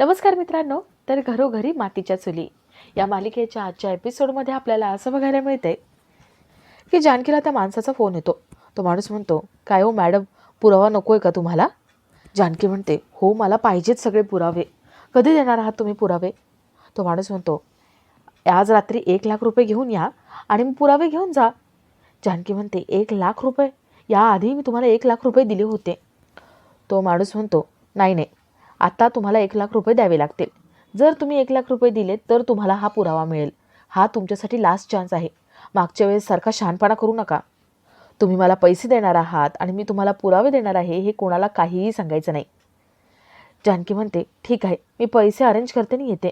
नमस्कार मित्रांनो तर घरोघरी मातीच्या चुली. या मालिकेच्या आजच्या एपिसोडमध्ये आपल्याला असं बघायला मिळते की जानकीला त्या माणसाचा फोन येतो. तो माणूस म्हणतो काय हो मॅडम पुरावा नको आहे का तुम्हाला? जानकी म्हणते हो मला पाहिजेत सगळे पुरावे. कधी देणार आहात तुम्ही पुरावे? तो माणूस म्हणतो आज रात्री एक लाख रुपये घेऊन या आणि मग पुरावे घेऊन जा. जानकी म्हणते एक लाख रुपये? याआधी मी तुम्हाला एक लाख रुपये दिले होते. तो माणूस म्हणतो नाही नाही. आता तुम्हाला एक लाख रुपये द्यावे लागतील. जर तुम्ही एक लाख रुपये दिले तर तुम्हाला हा पुरावा मिळेल. हा तुमच्यासाठी लास्ट चान्स आहे. मागच्या वेळेस सारखा शहाणपणा करू नका. तुम्ही मला पैसे देणार आहात आणि मी तुम्हाला पुरावे देणार आहे हे कोणाला काहीही सांगायचं नाही. जानकी म्हणते ठीक आहे मी पैसे अरेंज करते आणि येते.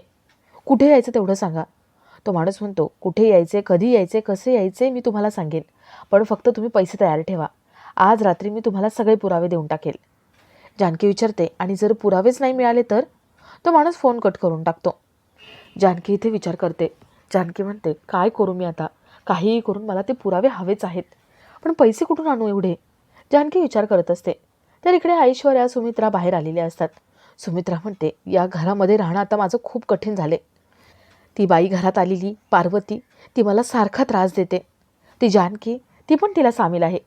कुठे यायचं तेवढं सांगा. तो माणूस म्हणतो कुठे यायचे कधी यायचे कसे यायचे मी तुम्हाला सांगेन. पण फक्त तुम्ही पैसे तयार ठेवा. आज रात्री मी तुम्हाला सगळे पुरावे देऊन टाकेल. जानकी विचारते आणि जर पुरावेच नाही मिळाले तर? तो माणूस फोन कट करून टाकतो. जानकी इथे विचार करते. जानकी म्हणते काय करू मी आता? काहीही करून मला ते पुरावे हवेच आहेत. पण पैसे कुठून आणू एवढे? जानकी विचार करत असते. तर इकडे ऐश्वर्या सुमित्रा बाहेर आलेल्या असतात. सुमित्रा म्हणते या घरामध्ये राहणं आता माझं खूप कठीण झाले. ती बाई घरात आलेली पार्वती ती मला सारखा त्रास देते. ती जानकी ती पण तिला सामील आहे.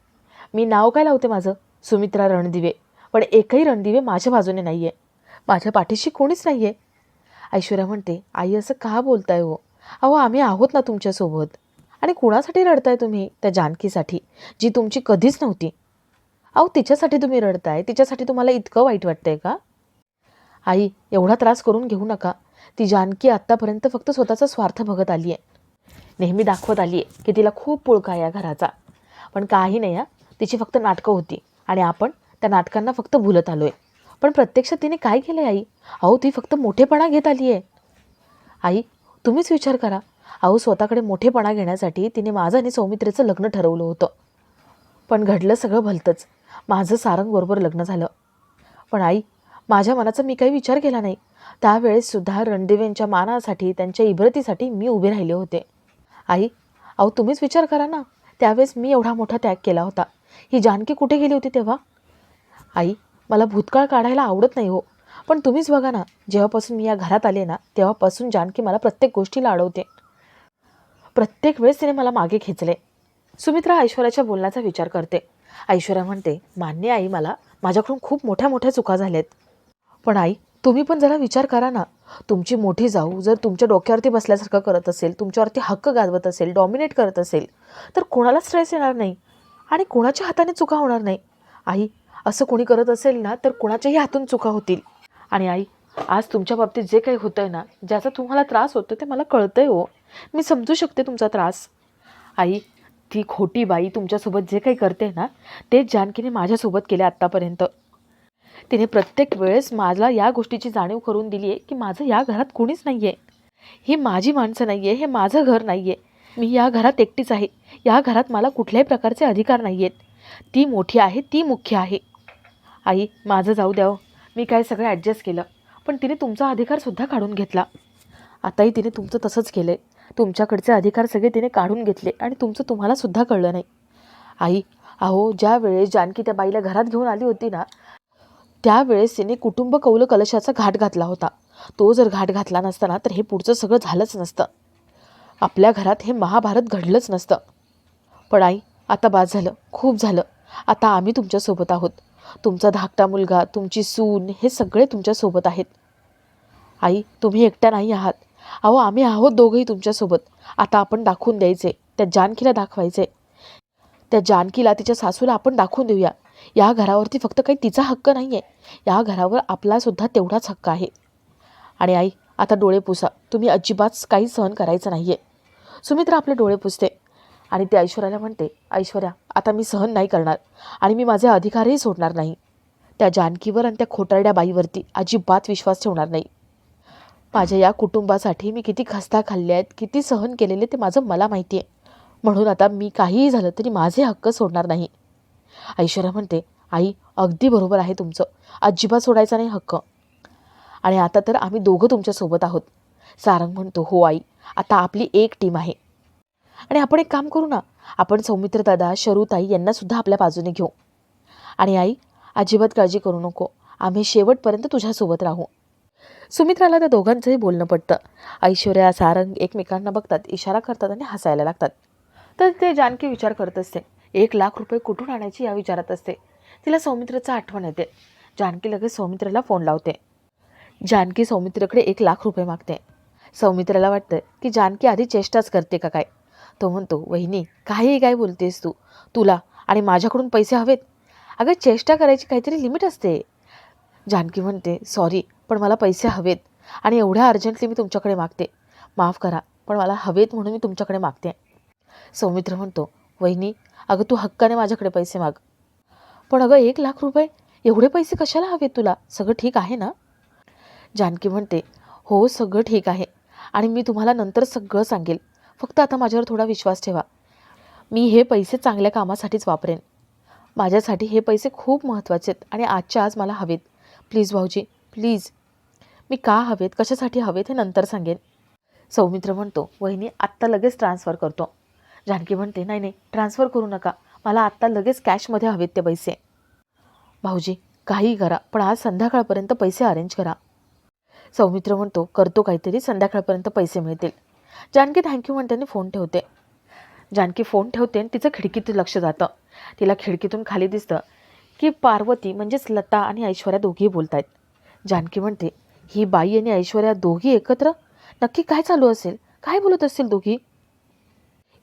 मी नाव काय लावते माझं? सुमित्रा रणदिवे. पण एकही रणदिवे माझ्या बाजूने नाही आहे माझ्या पाठीशी कोणीच नाही आहे ऐश्वर्या म्हणते आई असं का बोलताय हो? अहो आम्ही आहोत ना तुमच्यासोबत. आणि कुणासाठी रडताय तुम्ही त्या जानकीसाठी जी तुमची कधीच नव्हती? अहो तिच्यासाठी तुम्ही रडताय तिच्यासाठी तुम्हाला इतकं वाईट वाटतंय का? आई एवढा त्रास करून घेऊ नका. ती जानकी आत्तापर्यंत फक्त स्वतःचा स्वार्थ बघत आली आहे नेहमी दाखवत आली आहे की तिला खूप पुळका आहे या घराचा. पण काही नाही हा तिची फक्त नाटकं होती. आणि आपण त्या नाटकांना फक्त भुलत आलो आहे पण प्रत्यक्षात तिने काय केलं आहे आई? अहो ती फक्त मोठेपणा घेत आली आहे आई तुम्हीच विचार करा. अहो स्वतःकडे मोठेपणा घेण्यासाठी तिने माझं आणि सौमित्रेचं लग्न ठरवलं होतं. पण घडलं सगळं भलतंच. माझं सारंगबरोबर लग्न झालं. पण आई माझ्या मनाचा मी काही विचार केला नाही. त्यावेळेससुद्धा रणदेवेंच्या मानासाठी त्यांच्या इब्रतीसाठी मी उभे राहिले होते. आई अहो तुम्हीच विचार करा ना. त्यावेळेस मी एवढा मोठा त्याग केला होता. ही जानकी कुठे गेली होती तेव्हा? आई मला भूतकाळ काढायला आवडत नाही हो. पण तुम्हीच बघा ना जेव्हापासून मी या घरात आले ना तेव्हापासून जानकी मला प्रत्येक गोष्टीला अडवते. प्रत्येक वेळेस तिने मला मागे खेचले. सुमित्रा ऐश्वर्याच्या बोलण्याचा विचार करते. ऐश्वर्या म्हणते मान्य आई मला माझ्याकडून खूप मोठ्या मोठ्या चुका झाल्यात. पण आई तुम्ही पण जरा विचार करा ना. तुमची मोठी जाऊ जर तुमच्या डोक्यावरती बसल्यासारखं करत असेल तुमच्यावरती हक्क गाजवत असेल डॉमिनेट करत असेल तर कोणाला स्ट्रेस येणार नाही आणि कोणाच्या हाताने चुका होणार नाही. आई असं कोणी करत असेल ना तर कोणाच्याही हातून चुका होतील. आणि आई आज तुमच्या बाबतीत जे काही होतं आहे ना ज्याचा तुम्हाला त्रास होतो ते मला कळतं आहे हो. मी समजू शकते तुमचा त्रास. आई ती खोटी बाई तुमच्यासोबत जे काही करते ना तेच जानकीने माझ्यासोबत केले आत्तापर्यंत. तिने प्रत्येक वेळेस मला या गोष्टीची जाणीव करून दिली आहे की माझं या घरात कोणीच नाही आहे ही माझी माणसं नाही आहे हे माझं घर नाही आहे मी या घरात एकटीच आहे. या घरात मला कुठल्याही प्रकारचे अधिकार नाही आहेत ती मोठी आहे ती मुख्य आहे. आई माझं जाऊ द्यावं. मी काय सगळं ॲडजस्ट केलं. पण तिने तुमचा अधिकारसुद्धा काढून घेतला. आताही तिने तुमचं तसंच केलं आहे तुमच्याकडचे अधिकार सगळे तिने काढून घेतले आणि तुमचं तुम्हालासुद्धा कळलं नाही. आई अहो ज्या वेळेस जानकी त्या बाईला घरात घेऊन आली होती ना त्यावेळेस तिने कुटुंब कौल कलशाचा घाट घातला होता. तो जर घाट घातला नसता ना तर हे पुढचं सगळं झालंच नसतं. आपल्या घरात हे महाभारत घडलंच नसतं. पण आई आता बाद झालं. खूप झालं. आता आम्ही तुमच्यासोबत आहोत. तुमचा धाकटा मुलगा तुमची सून हे सगळे तुमच्यासोबत आहेत. आई तुम्ही एकट्या नाही आहात. अहो आम्ही आहोत दोघंही तुमच्यासोबत आता आपण दाखवून द्यायचे त्या जानकीला दाखवायचे. त्या जानकीला तिच्या सासूला आपण दाखवून देऊया. या घरावरती फक्त काही तिचा हक्क नाही आहे या घरावर आपलासुद्धा तेवढाच हक्क आहे. आणि आई आता डोळे पुसा. तुम्ही अजिबात काही सहन करायचं नाही आहे सुमित्रा आपले डोळे पुसते. आणि ते ऐश्वर्याला म्हणते ऐश्वर्या आता मी सहन नाही करणार आणि मी माझे अधिकारही सोडणार नाही. त्या जानकीवर आणि त्या खोटारड्या बाईवरती अजिबात विश्वास ठेवणार नाही. माझ्या या कुटुंबासाठी मी किती खस्ता खाल्ले आहेत किती सहन केलेले ते माझं मला माहिती आहे. म्हणून आता मी काहीही झालं तरी माझे हक्क सोडणार नाही. ऐश्वर्या म्हणते आई अगदी बरोबर आहे तुमचं. अजिबात सोडायचा नाही हक्क. आणि आता तर आम्ही दोघं तुमच्यासोबत आहोत. सारंग म्हणतो हो आई. आता आपली एक टीम आहे. आणि आपण एक काम करू ना. आपण सौमित्र दादा शरूताई यांनासुद्धा आपल्या बाजूने घेऊ. आणि आई अजिबात काळजी करू नको. आम्ही शेवटपर्यंत तुझ्यासोबत राहू. सुमित्राला त्या दोघांचंही बोलणं पडतं ऐश्वर्या सारंग एकमेकांना बघतात इशारा करतात आणि हसायला लागतात. तर ते जानकी विचार करत असते. एक लाख रुपये कुठून आणायची या विचारात असते. तिला सौमित्रचं आठवण येते. जानकी लगेच सौमित्रला फोन लावते. जानकी सौमित्रकडे एक लाख रुपये मागते. सौमित्राला वाटतं की जानकी आधी चेष्टाच करते का काय? तो म्हणतो वहिनी काही काय बोलतेस तू. तुला आणि माझ्याकडून पैसे हवेत. अगं चेष्टा करायची काहीतरी लिमिट असते. जानकी म्हणते सॉरी पण मला पैसे हवेत आणि एवढ्या अर्जंटली मी तुमच्याकडे मागते. माफ करा पण मला हवेत म्हणून मी तुमच्याकडे मागते. सौमित्र म्हणतो वहिनी अगं तू हक्काने माझ्याकडे पैसे माग. पण अगं एक लाख रुपये एवढे पैसे कशाला हवेत तुला? सगळं ठीक आहे ना? जानकी म्हणते हो सगळं ठीक आहे आणि मी तुम्हाला नंतर सगळं सांगेल. फक्त आता माझ्यावर थोडा विश्वास ठेवा. मी हे पैसे चांगल्या कामासाठीच वापरेन. माझ्यासाठी हे पैसे खूप महत्त्वाचे आहेत आणि आजच्या आज मला हवेत. प्लीज भाऊजी प्लीज. मी का हवेत? कशासाठी हवेत हे नंतर सांगेन. सौमित्र म्हणतो वहिनी आत्ता लगेच ट्रान्सफर करतो. जानकी म्हणते नाही नाही ट्रान्सफर करू नका. मला आत्ता लगेच कॅशमध्ये हवेत ते पैसे. भाऊजी काही करा पण आज संध्याकाळपर्यंत पैसे अरेंज करा. सौमित्र म्हणतो करतो काहीतरी संध्याकाळपर्यंत पैसे मिळतील. जानकी थँक्यू म्हणते आणि फोन ठेवते. जानकी फोन ठेवते आणि तिचं खिडकीत लक्ष जातं. तिला खिडकीतून खाली दिसतं की पार्वती म्हणजेच लता आणि ऐश्वर्या दोघीही बोलत आहेत जानकी म्हणते ही बाई आणि ऐश्वर्या दोघी एकत्र? नक्की काय चालू असेल? काय बोलत असतील दोघी?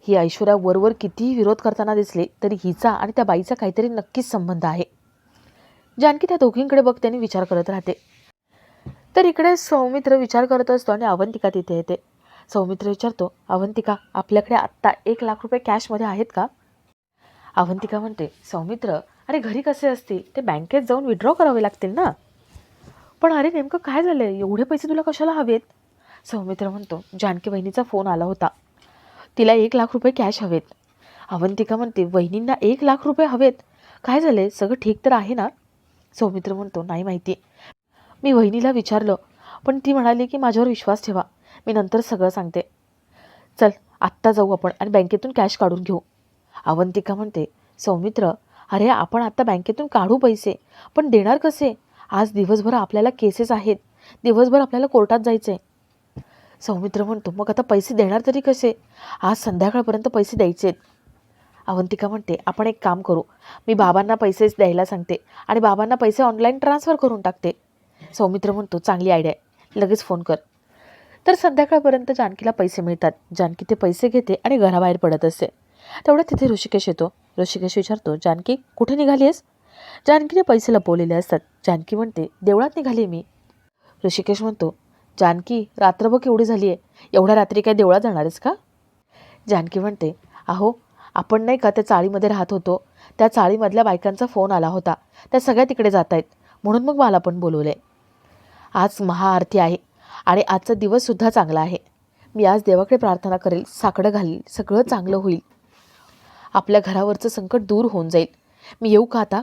ही ऐश्वर्या वरवर कितीही विरोध करताना दिसले तरी हिचा आणि त्या बाईचा काहीतरी नक्कीच संबंध आहे. जानकी त्या दोघींकडे बघते आणि विचार करत राहते. तर इकडे सौमित्र विचार करत असतो आणि अवंतिका तिथे येते. सौमित्र विचारतो अवंतिका आपल्याकडे आत्ता एक लाख रुपये कॅशमध्ये आहेत का? अवंतिका म्हणते सौमित्र अरे घरी कसे असतील? ते बँकेत जाऊन विड्रॉ करावे लागतील ना. पण अरे नेमकं काय झालं आहे एवढे पैसे तुला कशाला हवेत? सौमित्र म्हणतो जानकी बहिणीचा फोन आला होता. तिला एक लाख रुपये कॅश हवेत. अवंतिका म्हणते वहिनींना एक लाख रुपये हवेत? काय झालं आहे सगळं ठीक तर आहे ना? सौमित्र म्हणतो नाही माहिती. मी वहिनीला विचारलं पण ती म्हणाली की माझ्यावर विश्वास ठेवा. मी नंतर सगळं सांगते. चल आत्ता जाऊ आपण आणि बँकेतून कॅश काढून घेऊ. अवंतिका म्हणते सौमित्र अरे आपण आत्ता बँकेतून काढू पैसे पण देणार कसे? आज दिवसभर आपल्याला केसेस आहेत. दिवसभर आपल्याला कोर्टात जायचं आहे सौमित्र म्हणतो मग आता पैसे देणार तरी कसे? आज संध्याकाळपर्यंत पैसे द्यायचे आहेत अवंतिका म्हणते आपण एक काम करू. मी बाबांना पैसे द्यायला सांगते आणि बाबांना पैसे ऑनलाईन ट्रान्सफर करून टाकते. सौमित्र म्हणतो चांगली आयडिया आहे. लगेच फोन कर. तर संध्याकाळपर्यंत जानकीला पैसे मिळतात. जानकी ते पैसे घेते आणि घराबाहेर पडत असते. तेवढ्या तिथे ऋषिकेश येतो. ऋषिकेश विचारतो जानकी कुठे निघाली आहेस जानकीने पैसे लपवलेले असतात. जानकी म्हणते देवळात निघाली मी. ऋषिकेश म्हणतो जानकी रात्रभर केवढी झाली आहे एवढ्या रात्री काय देवळात जाणार आहेस का? जानकी म्हणते अहो आपण नाही का त्या चाळीमध्ये राहत होतो? त्या चाळीमधल्या बायकांचा फोन आला होता. त्या सगळ्या तिकडे जात आहेत म्हणून मग मला पण बोलवलं आहे आज महाआरती आहे. आणि आजचा दिवससुद्धा चांगला आहे. मी आज देवाकडे प्रार्थना करेल साकडं घालील सगळं चांगलं होईल. आपल्या घरावरचं संकट दूर होऊन जाईल. मी येऊ का आता?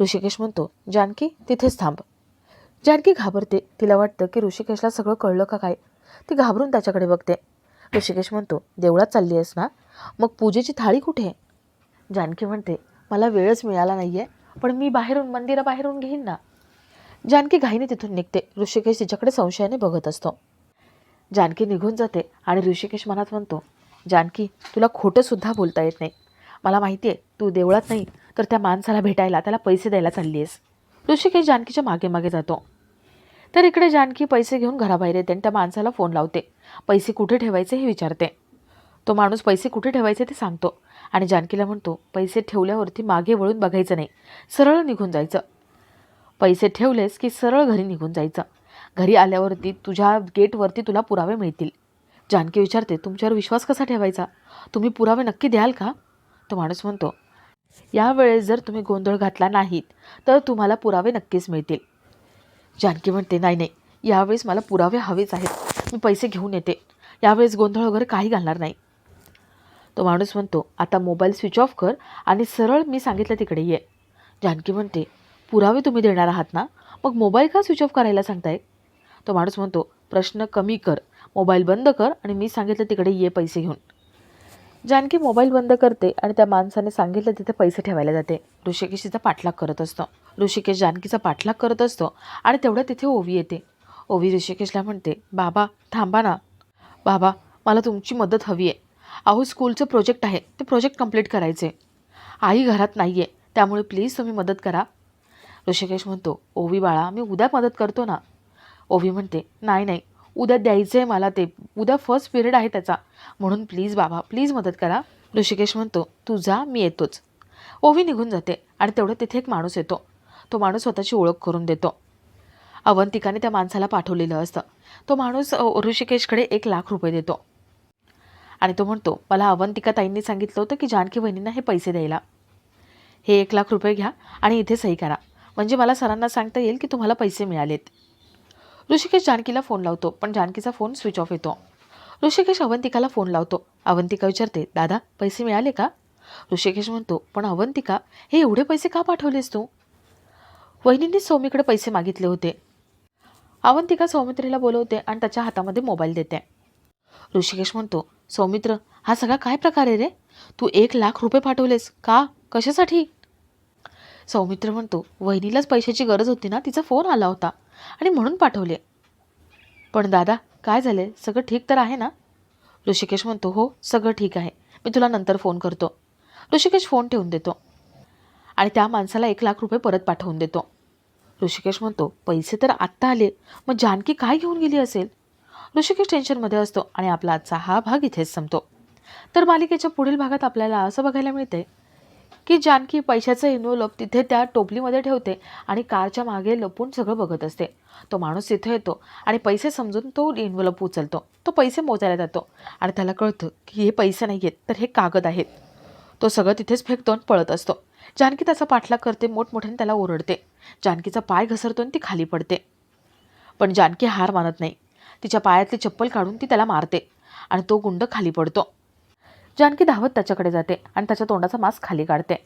ऋषिकेश म्हणतो जानकी तिथेच थांब. जानकी घाबरते. तिला वाटतं की ऋषिकेशला सगळं कळलं का काय? ती घाबरून त्याच्याकडे बघते. ऋषिकेश म्हणतो देवळात चालली आहेस ना? मग पूजेची थाळी कुठे आहे? जानकी म्हणते मला वेळच मिळाला नाही आहे पण मी बाहेरून मंदिराबाहेरून घेईन ना? जानकी घाईने तिथून निघते. ऋषिकेश तिच्याकडे संशयाने बघत असतो. जानकी निघून जाते आणि ऋषिकेश मनात म्हणतो जानकी तुला खोटंसुद्धा बोलता येत नाही. मला माहिती आहे तू देवळात नाही तर त्या माणसाला भेटायला त्याला पैसे द्यायला चालली आहेस ऋषिकेश जानकीच्या मागे मागे जातो. तर इकडे जानकी पैसे घेऊन घराबाहेर येते आणि त्या माणसाला फोन लावते. पैसे कुठे ठेवायचे? हे विचारते. तो माणूस पैसे कुठे ठेवायचे ते सांगतो आणि जानकीला म्हणतो पैसे ठेवल्यावरती मागे वळून बघायचं नाही. सरळ निघून जायचं. पैसे ठेवलेस की सरळ घरी निघून जायचं. घरी आल्यावरती तुझ्या गेटवरती तुला पुरावे मिळतील. जानकी विचारते तुमच्यावर विश्वास कसा ठेवायचा? तुम्ही पुरावे नक्की द्याल का? तो माणूस म्हणतो यावेळेस जर तुम्ही गोंधळ घातला नाहीत तर तुम्हाला पुरावे नक्कीच मिळतील. जानकी म्हणते नाही नाही यावेळेस मला पुरावे हवेच आहेत. मी पैसे घेऊन येते. यावेळेस गोंधळ वगैरे काही घालणार नाही. तो माणूस म्हणतो आता मोबाईल स्विच ऑफ कर आणि सरळ मी सांगितलं तिकडे ये. जानकी म्हणते पुरावे तुम्ही देणार आहात ना? मग मोबाईल का स्विच ऑफ करायला सांगताय? तो माणूस म्हणतो प्रश्न कमी कर मोबाईल बंद कर आणि मी सांगितलं तिकडे ये पैसे घेऊन. जानकी मोबाईल बंद करते आणि त्या माणसाने सांगितलं तिथे पैसे ठेवायला जाते. ऋषिकेश तिचा पाठलाग करत असतो. ऋषिकेश जानकीचा पाठलाग करत असतो आणि तेवढ्या तिथे ओवी येते. ओवी ऋषिकेशला म्हणते बाबा थांबा ना. बाबा मला तुमची मदत हवी आहे. अहो स्कूलचं प्रोजेक्ट आहे. ते प्रोजेक्ट कंप्लीट करायचे आई घरात नाही आहे त्यामुळे प्लीज तुम्ही मदत करा. ऋषिकेश म्हणतो ओवी बाळा मी उद्या मदत करतो ना. ओवी म्हणते नाही नाही उद्या द्यायचं आहे मला ते उद्या फर्स्ट पिरियड आहे त्याचा. म्हणून प्लीज बाबा प्लीज मदत करा. ऋषिकेश म्हणतो तू जा मी येतोच. ओवी निघून जाते आणि तेवढं तिथे एक माणूस येतो. तो माणूस स्वतःची ओळख करून देतो. अवंतिकाने त्या माणसाला पाठवलेलं असतं. तो माणूस ऋषिकेशकडे एक लाख रुपये देतो. आणि तो म्हणतो मला अवंतिका ताईंनी सांगितलं होतं की जानकी बहिणींना हे पैसे द्यायला. हे एक लाख रुपये घ्या आणि इथे सही करा. म्हणजे मला सरांना सांगता येईल की तुम्हाला पैसे मिळालेत. ऋषिकेश जानकीला फोन लावतो पण जानकीचा फोन स्विच ऑफ येतो. ऋषिकेश अवंतिकाला फोन लावतो. अवंतिका विचारते दादा पैसे मिळाले का? ऋषिकेश म्हणतो पण अवंतिका हे एवढे पैसे का पाठवलेस तू? वहिनींनी सौमीकडे पैसे मागितले होते. अवंतिका सौमित्रीला बोलवते आणि त्याच्या हातामध्ये मोबाईल देते. ऋषिकेश म्हणतो सौमित्र हा सगळा काय प्रकार आहे रे? तू एक लाख रुपये पाठवलेस का? कशासाठी? सौमित्र म्हणतो वहिनीलाच पैशाची गरज होती ना तिचा फोन आला होता. आणि म्हणून पाठवले. पण दादा काय झाले सगळं ठीक तर आहे ना? ऋषिकेश म्हणतो हो सगळं ठीक आहे. मी तुला नंतर फोन करतो. ऋषिकेश फोन ठेवून देतो. आणि त्या माणसाला एक लाख रुपये परत पाठवून देतो. ऋषिकेश म्हणतो पैसे तर आत्ता आले. मग जानकी काय घेऊन गेली असेल? ऋषिकेश टेन्शनमध्ये असतो आणि आपला आजचा हा भाग इथेच संपतो. तर मालिकेच्या पुढील भागात आपल्याला असं बघायला मिळते की जानकी पैशाचं इन्व्हॉल्व तिथे त्या टोपलीमध्ये ठेवते आणि कारच्या मागे लपून सगळं बघत असते. तो माणूस तिथे येतो आणि पैसे समजून तो इन्व्हॉल्व उचलतो. तो पैसे मोजायला जातो आणि त्याला कळतं की हे पैसे नाही आहेत तर हे कागद आहेत. तो सगळं तिथेच फेकतो आणि पळत असतो. जानकी त्याचा पाठलाग करते मोठमोठ्याने त्याला ओरडते. जानकीचा पाय घसरतो आणि ती खाली पडते. पण जानकी हार मानत नाही. तिच्या पायातली चप्पल काढून ती त्याला मारते आणि तो गुंड खाली पडतो. जानकी धावत त्याच्याकडे जाते आणि त्याच्या तोंडाचा मास्क खाली काढते.